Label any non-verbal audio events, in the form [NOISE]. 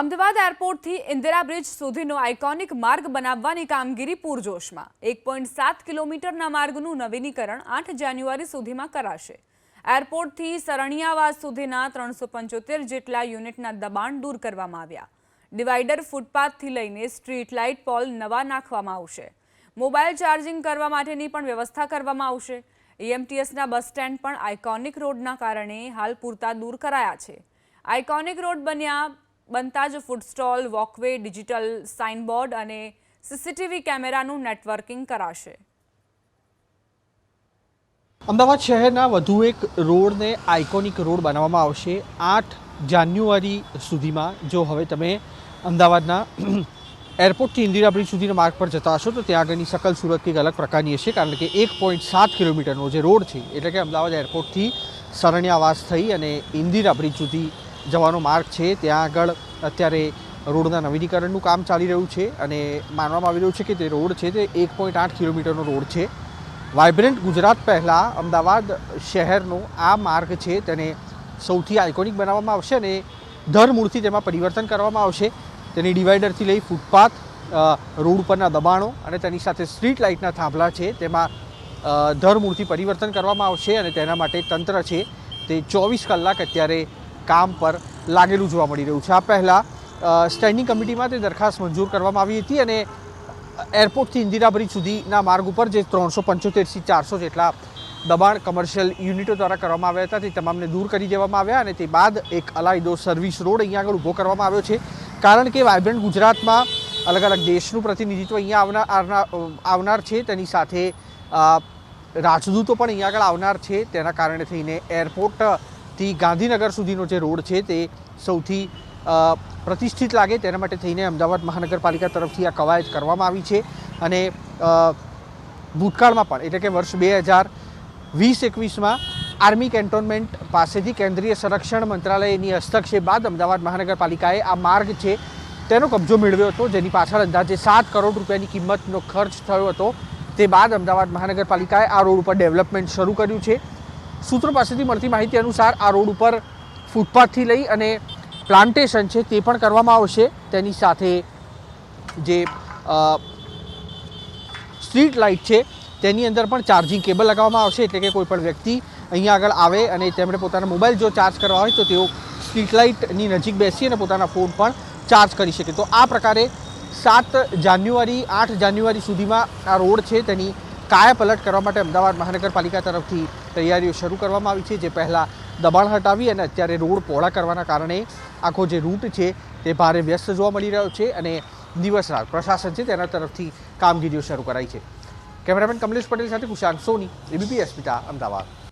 અમદાવાદ એરપોર્ટથી ઇન્દિરા બ્રિજ સુધીનો આઇકોનિક માર્ગ બનાવવાની કામગીરી પૂરજોશમાં. એક પોઈન્ટ સાત કિલોમીટરના માર્ગનું નવીનીકરણ આઠ જાન્યુઆરી સુધીમાં કરાશે. એરપોર્ટથી સરણિયાવાસ સુધીના ત્રણસો પંચોતેર જેટલા યુનિટના દબાણ દૂર કરવામાં આવ્યા. ડિવાઈડર ફૂટપાથથી લઈને સ્ટ્રીટ લાઇટ પોલ નવા નાખવામાં આવશે. મોબાઈલ ચાર્જિંગ કરવા માટેની પણ વ્યવસ્થા કરવામાં આવશે. એએમટીએસના બસ સ્ટેન્ડ પણ આઇકોનિક રોડના કારણે હાલ પૂરતા દૂર કરાયા છે. આઇકોનિક રોડ બન્યા બનતા જ food stall walkway digital signboard અને સીસીટીવી કેમેરાનું નેટવર્કિંગ કરાશે. અમદાવાદ શહેરના વધુ એક રોડને આઇકોનિક રોડ બનાવવામાં આવશે આઠ જાન્યુઆરી સુધીમાં. જો હવે તમે અમદાવાદના [CLEARS THROAT] એરપોર્ટથી ઇન્દિરા બ્રિજ સુધીના માર્ગ પર જતા હશો, તો ત્યાં આગળની સકલ સુરત કંઈક અલગ પ્રકારની હશે, કારણ કે એક પોઈન્ટ સાત કિલોમીટરનો જે રોડ છે, એટલે કે અમદાવાદ એરપોર્ટથી સરણ્યાવાસ થઈ અને ઇન્દિરા બ્રિજ સુધી જવાનો માર્ગ છે. ત્યાં આગળ અત્યારે રોડના નવીનીકરણનું કામ ચાલી રહ્યું છે અને માનવામાં આવી રહ્યું છે કે તે રોડ છે તે એક પોઈન્ટ આઠ કિલોમીટરનો રોડ છે. વાઇબ્રન્ટ ગુજરાત પહેલાં અમદાવાદ શહેરનો આ માર્ગ છે તેને સૌથી આઇકોનિક બનાવવામાં આવશે અને ધરમૂળથી તેમાં પરિવર્તન કરવામાં આવશે. તેની ડિવાઈડરથી લઈ ફૂટપાથ રોડ ઉપરના દબાણો અને તેની સાથે સ્ટ્રીટ લાઇટના થાંભલા છે. તેમાં અ, ધરમૂળથી પરિવર્તન કરવામાં આવશે અને તેના માટે તંત્ર છે. તે ચોવીસ કલાક અત્યારે કામ પર લાગેલું જોવા મળી રહ્યું છે. આ પહેલાં સ્ટેન્ડિંગ કમિટીમાં તે દરખાસ્ત મંજૂર કરવામાં આવી હતી અને એરપોર્ટથી ઇન્દિરા સુધીના માર્ગ ઉપર જે ત્રણસો પંચોતેરથી ચારસો જેટલા દબાણ કમર્શિયલ યુનિટો દ્વારા કરવામાં આવ્યા હતા, તે તમામને દૂર કરી દેવામાં આવ્યા અને તે બાદ એક અલાયદો સર્વિસ રોડ અહીંયા આગળ ઊભો કરવામાં આવ્યો છે. કારણ કે વાઇબ્રન્ટ ગુજરાતમાં અલગ અલગ દેશનું પ્રતિનિધિત્વ અહીંયા આવનાર, આવનાર- છે. તેની સાથે રાજદૂતો પણ અહીંયા આગળ આવનાર છે. તેના કારણે થઈને એરપોર્ટથી ગાંધીનગર સુધીનો જે રોડ છે તે સૌથી પ્રતિષ્ઠિત લાગે તેના માટે થઈને અમદાવાદ મહાનગરપાલિકા તરફથી આ કવાયત કરવામાં આવી છે અને ભૂતકાળમાં પણ, એટલે કે વર્ષ બે હજાર વીસ એકવીસમાં આર્મી કેન્ટોનમેન્ટ પાસેથી કેન્દ્રીય સંરક્ષણ મંત્રાલયની હસ્તક્ષેપ બાદ અમદાવાદ મહાનગરપાલિકાએ આ માર્ગ છે તેનો કબજો મેળવ્યો હતો, જેની પાછળ અંદાજે સાત કરોડ રૂપિયાની કિંમતનો ખર્ચ થયો હતો. તે બાદ અમદાવાદ મહાનગરપાલિકાએ આ રોડ ઉપર ડેવલપમેન્ટ શરૂ કર્યું છે. સૂત્રો પાસેથી મળતી માહિતી અનુસાર આ રોડ ઉપર ફૂટપાથથી લઈ અને પ્લાન્ટેશન છે તે પણ કરવામાં આવશે. તેની સાથે જે સ્ટ્રીટ લાઇટ છે તેની અંદર પણ ચાર્જિંગ કેબલ લગાવવામાં આવશે એટલે કે કોઈપણ વ્યક્તિ અહીંયા આગળ આવે અને તેમણે પોતાના મોબાઈલ જો ચાર્જ કરવા હોય તો તેઓ સ્ટ્રીટ લાઇટની નજીક બેસી અને પોતાના ફોન પણ ચાર્જ કરી શકે. તો આ પ્રકારે સાત જાન્યુઆરી, આઠ જાન્યુઆરી સુધીમાં આ રોડ છે તેની કાયાપલટ કરવા માટે અમદાવાદ મહાનગરપાલિકા તરફથી તૈયારીઓ શરૂ કરવામાં આવી છે, જે પહેલાં દબાણ હટાવી અને અત્યારે રોડ પહોળા કરવાના કારણે આખો જે રૂટ છે તે ભારે વ્યસ્ત જોવા મળી રહ્યો છે અને દિવસ રાત પ્રશાસન છે તેના તરફથી કામગીરીઓ શરૂ કરાઈ છે. કેમેરામેન કમલેશ પટેલ સાથે કુશાંક સોની, એબીપી અસ્મિતા અમદાવાદ.